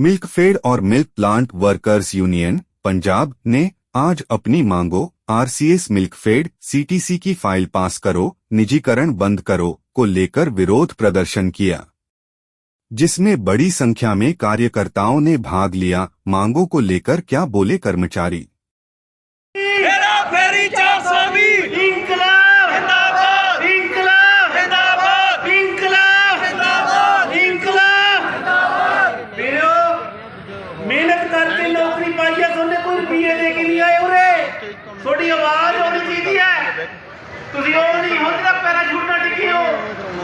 Milkfed और milk plant workers union, Punjab ने आज अपनी मांगों, आरसीएस मिल्कफेड, सीटीसी की फ़ाइल पास करो, निजीकरण बंद करो, को लेकर विरोध प्रदर्शन किया। जिसमें बड़ी संख्या में कार्यकर्ताओं ने भाग लिया, मांगों को लेकर क्या बोले कर्मचारी? ਚਾਹੀਦੀ ਹੈ। ਤੁਸੀਂ ਉਹ ਨਹੀਂ ਹੋ ਜਿਹੜਾ ਪੈਰਾਸ਼ੂਟ ਨਾਲ ਡਿੱਗੇ ਹੋ।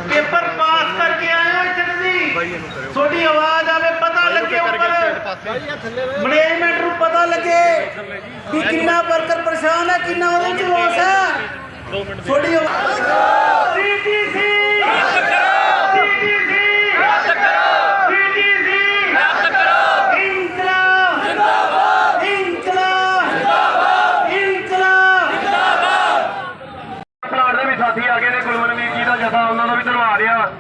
ਪੇਪਰ ਪਾਸ ਕਰਕੇ ਆਏ ਹੋ ਇੱਥੇ ਤੁਸੀਂ। ਤੁਹਾਡੀ ਆਵਾਜ਼ ਆਵੇ ਪਤਾ ਲੱਗੇ ਉੱਪਰ। ਮੈਨੇਜਮੈਂਟ ਨੂੰ ਪਤਾ ਲੱਗੇ ਕਿ ਕਿੰਨਾ ਵਰਕਰ ਪਰੇਸ਼ਾਨ ਹੈ ਕਿੰਨਾ ਉਹਦੇ ਚ ਰੋਸ ਹੈ। ਤੁਹਾਡੀ ਆਵਾਜ਼ ਸੀਟੀਸੀ ਸੀਟੀਸੀ ਸੀਟੀਸੀ ਇਨਕਲਾਬ ਜਿੰਦਾਬਾਦ ਇਨਕਲਾਬ ਜਿੰਦਾਬਾਦ ਇਨਕਲਾਬ ਪਲਾਟ ਦੇ ਵੀ ਸਾਥੀ ਆ ਗਏ ਨੇ ਕੁਲਵੰਤ ਵੀਰ ਜੀ ਦਾ ਜਥਾ ਉਹਨਾਂ ਦਾ ਵੀ ਧੰਨਵਾਦ ਆ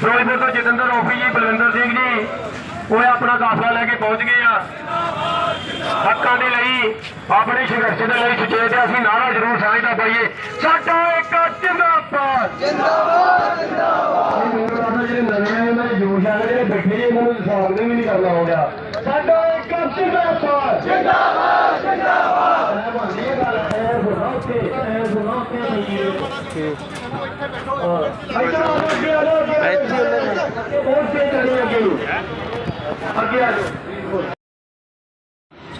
ਫਿਰੋਜ਼ਪੁਰ ਤੋਂ ਜਤਿੰਦਰ ਓਫੀ ਜੀ ਬਲਵਿੰਦਰ ਸਿੰਘ ਜੀ ਉਹ ਆਪਣਾ ਕਾਫਲਾ ਲੈ ਕੇ ਪਹੁੰਚ ਗਏ ਆ। ਹੱਕਾਂ ਦੇ ਲਈ ਆਪਣੇ ਸੰਘਰਸ਼ ਦੇ ਲਈ ਸੁਚੇਤ ਆ। ਅਸੀਂ ਨਾਰਾ ਜ਼ਰੂਰ ਸਾਂਝਦਾ ਪਾਈਏ। ਸਾਡਾ ਇੱਕ ਜਿੰਦਾਬਾਦ। ਜਿੰਦਾਬਾਦ। ਜਿੰਦਾਬਾਦ ਜਿਹੜੇ ਨਵੇਂ ਆਏ ਉਹਨਾਂ ਦੇ ਜੋਸ਼ ਆ ਜਿਹੜੇ ਬੈਠੇ ਜੀ ਇਹਨਾਂ ਨੂੰ ਸਾਹਮਣੇ ਵੀ ਨਹੀਂ ਕਰਨਾ ਹੋ ਗਿਆ ਸਾਡਾ ਇੱਕ ਜਿੰਦਾਬਾਦ। ਜਿੰਦਾਬਾਦ ਜਿੰਦਾਬਾਦ ਇਹ ਬੰਦੀ ਗੱਲ ਹੈ ਸੁਣਾ ਕੇ ਇਹ ਸੁਣਾ ਕੇ ਇੱਧਰ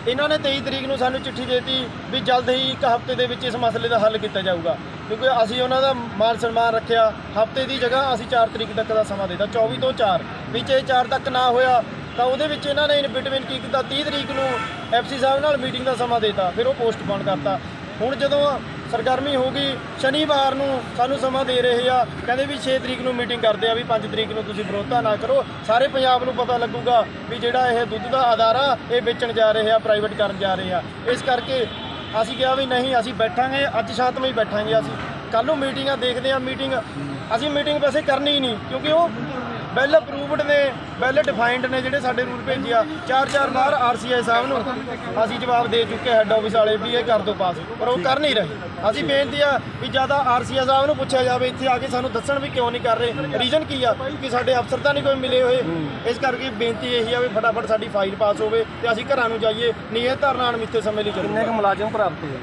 ਇਹਨਾਂ ਨੇ 23 ਤਰੀਕ ਨੂੰ ਸਾਨੂੰ ਚਿੱਠੀ ਦੇਤੀ ਵੀ ਜਲਦ ਹੀ ਇੱਕ ਹਫ਼ਤੇ ਦੇ ਵਿੱਚ ਇਸ ਮਸਲੇ ਦਾ ਹੱਲ ਕੀਤਾ ਜਾਊਗਾ। ਕਿਉਂਕਿ ਅਸੀਂ ਉਹਨਾਂ ਦਾ ਮਾਨ ਸਨਮਾਨ ਰੱਖਿਆ। ਹਫ਼ਤੇ ਦੀ ਜਗ੍ਹਾ ਅਸੀਂ 4 ਤਰੀਕ ਤੱਕ ਦਾ ਸਮਾਂ ਦੇਤਾ 24 ਤੋਂ 4 ਵਿੱਚ ਇਹ 4 ਤੱਕ ਨਾ ਹੋਇਆ, ਤਾਂ ਉਹਦੇ ਵਿੱਚ ਇਹਨਾਂ ਨੇ ਇਨ ਬਿਟਵੀਨ ਕੀ ਕੀਤਾ? 30 ਤਰੀਕ ਨੂੰ ਐਫਸੀ ਸਾਹਿਬ ਨਾਲ ਮੀਟਿੰਗ ਦਾ ਸਮਾਂ ਦੇਤਾ, ਫਿਰ ਉਹ ਪੋਸਟਪੋਨ ਕਰਤਾ। ਹੁਣ ਜਦੋਂ ਸਰਗਰਮੀ ਹੋ ਗਈ, ਸ਼ਨੀਵਾਰ ਨੂੰ ਸਾਨੂੰ ਸਮਾਂ ਦੇ ਰਹੇ ਆ, ਕਹਿੰਦੇ ਵੀ 6 ਤਰੀਕ ਨੂੰ ਮੀਟਿੰਗ ਕਰਦੇ ਆ ਵੀ 5 ਤਰੀਕ ਨੂੰ ਤੁਸੀਂ ਵਿਰੋਧਤਾ ਨਾ ਕਰੋ। ਸਾਰੇ ਪੰਜਾਬ ਨੂੰ ਪਤਾ ਲੱਗੂਗਾ ਵੀ ਜਿਹੜਾ ਇਹ ਦੁੱਧ ਦਾ ਅਦਾਰਾ, ਇਹ ਵੇਚਣ ਜਾ ਰਹੇ ਆ ਪ੍ਰਾਈਵੇਟ ਕਰਨ ਜਾ ਰਹੇ ਆ। ਇਸ ਕਰਕੇ ਅਸੀਂ ਕਿਹਾ ਵੀ ਨਹੀਂ, ਅਸੀਂ ਬੈਠਾਂਗੇ, ਅੱਜ ਸ਼ਾਂਤਮਈ ਬੈਠਾਂਗੇ ਅਸੀਂ। ਕੱਲ ਨੂੰ ਮੀਟਿੰਗਾਂ ਦੇਖਦੇ ਆ ਮੀਟਿੰਗ ਅਸੀਂ ਮੀਟਿੰਗ ਵੈਸੇ ਕਰਨੀ ਹੀ ਨਹੀਂ, ਕਿਉਂਕਿ ਉਹ ਵੈਲ ਅਪਰੂਵਡ ਨੇ ਵੈਲ ਡਿਫਾਈਨਡ ਨੇ ਜਿਹੜੇ ਸਾਡੇ ਰੂਲ ਭੇਜਿਆ ਚਾਰ ਚਾਰ ਵਾਰ ਆਰਸੀਆਈ ਸਾਹਿਬ ਨੂੰ ਅਸੀਂ ਜਵਾਬ ਦੇ ਚੁੱਕੇ ਹੈੱਡ ਆਫਿਸ ਵਾਲੇ, ਵੀ ਇਹ ਕਰ ਦਿਓ ਪਾਸ। ਪਰ ਉਹ ਕਰ ਨਹੀਂ ਰਹੇ। ਅਸੀਂ ਬੇਨਤੀ ਆ ਵੀ ਜ਼ਿਆਦਾ ਆਰਸੀਆਈ ਸਾਹਿਬ ਨੂੰ ਪੁੱਛਿਆ ਜਾਵੇ, ਇੱਥੇ ਆ ਕੇ ਸਾਨੂੰ ਦੱਸਣ ਵੀ ਕਿਉਂ ਨਹੀਂ ਕਰ ਰਹੇ। ਰੀਜ਼ਨ ਕੀ ਆ? ਕਿ ਸਾਡੇ ਅਫਸਰ ਤਾਂ ਨਹੀਂ ਕੋਈ ਮਿਲੇ ਹੋਏ। ਇਸ ਕਰਕੇ ਬੇਨਤੀ ਇਹੀ ਆ ਵੀ ਫਟਾਫਟ ਸਾਡੀ ਫਾਈਲ ਪਾਸ ਹੋਵੇ ਤੇ ਅਸੀਂ ਘਰਾਂ ਨੂੰ ਜਾਈਏ। ਨਹੀਂ ਇਹ ਧਰਨਾ ਅਣਮਿੱਥੇ ਸਮੇਂ ਲਈ ਕਿੰਨੇ ਕੁ ਮੁਲਾਜ਼ਮ ਪ੍ਰਾਪਤ ਹੋਏ?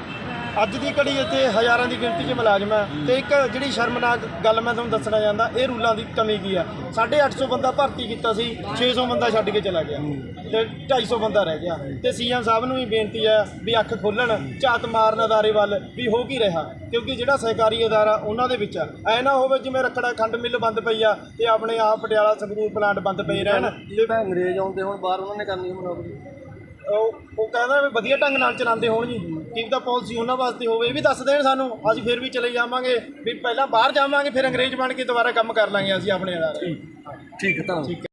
ਅੱਜ ਦੀ ਘੜੀ ਇੱਥੇ ਹਜ਼ਾਰਾਂ ਦੀ ਗਿਣਤੀ 'ਚ ਮੁਲਾਜ਼ਮ ਹੈ ਤੇ ਇੱਕ ਜਿਹੜੀ ਸ਼ਰਮਨਾਕ ਗੱਲ ਮੈਂ ਤੁਹਾਨੂੰ ਦੱਸਣਾ ਚਾਹੁੰਦਾ ਇਹ ਰੂਲਾਂ ਦੀ ਕਮੀ ਕੀ ਆ 850 ਬੰਦਾ ਭਰਤੀ ਕੀਤਾ ਸੀ 600 ਬੰਦਾ ਛੱਡ ਕੇ ਚਲਾ ਗਿਆ ਤੇ 250 ਬੰਦਾ ਰਹਿ ਗਿਆ। ਤੇ ਸੀਐਮ ਸਾਹਿਬ ਨੂੰ ਵੀ ਬੇਨਤੀ ਹੈ ਵੀ ਅੱਖ ਖੋਲਣ ਝਾਤ ਮਾਰਨ ਅਦਾਰੇ ਵੱਲ ਵੀ ਹੋ ਕੀ ਰਿਹਾ? ਕਿਉਂਕਿ ਜਿਹੜਾ ਸਹਿਕਾਰੀ ਅਦਾਰਾ ਉਹਨਾਂ ਦੇ ਵਿੱਚ ਆ ਐ ਨਾ ਹੋਵੇ ਜਿਵੇਂ ਰੱਖੜਾ ਖੰਡ ਮਿੱਲ ਬੰਦ ਪਈ ਆ ਤੇ ਆਪਣੇ ਆਪ ਪਟਿਆਲਾ ਸੰਗਰੂਰ ਪਲਾਂਟ ਬੰਦ ਪਏ ਰਹਿਣ। ਤੇ ਅੰਗਰੇਜ਼ ਆਉਂਦੇ ਹੁਣ ਬਾਹਰ ਉਹਨਾਂ ਨੇ ਕਰਨੀ ਮਨੋਬਰੀ ਉਹ ਉਹ ਕਹਿੰਦਾ ਵੀ ਵਧੀਆ ਢੰਗ ਨਾਲ ਚਲਾਉਂਦੇ ਹੋਣ ਜੀ। ਕੀ ਤਾਂ ਪਾਲਿਸੀ ਉਹਨਾਂ ਵਾਸਤੇ ਹੋਵੇ ਇਹ ਵੀ ਦੱਸ ਦੇਣ ਸਾਨੂੰ। ਅਸੀਂ ਫਿਰ ਵੀ ਚਲੇ ਜਾਵਾਂਗੇ। ਵੀ ਪਹਿਲਾਂ ਬਾਹਰ ਜਾਵਾਂਗੇ ਫਿਰ ਅੰਗਰੇਜ਼ ਬਣ ਕੇ ਦੁਬਾਰਾ ਕੰਮ ਕਰ ਲਾਂਗੇ ਅਸੀਂ ਆਪਣੇ ਅਦਾਰੇ ਠੀਕ ਹੈ ਧੰਨਵਾਦ।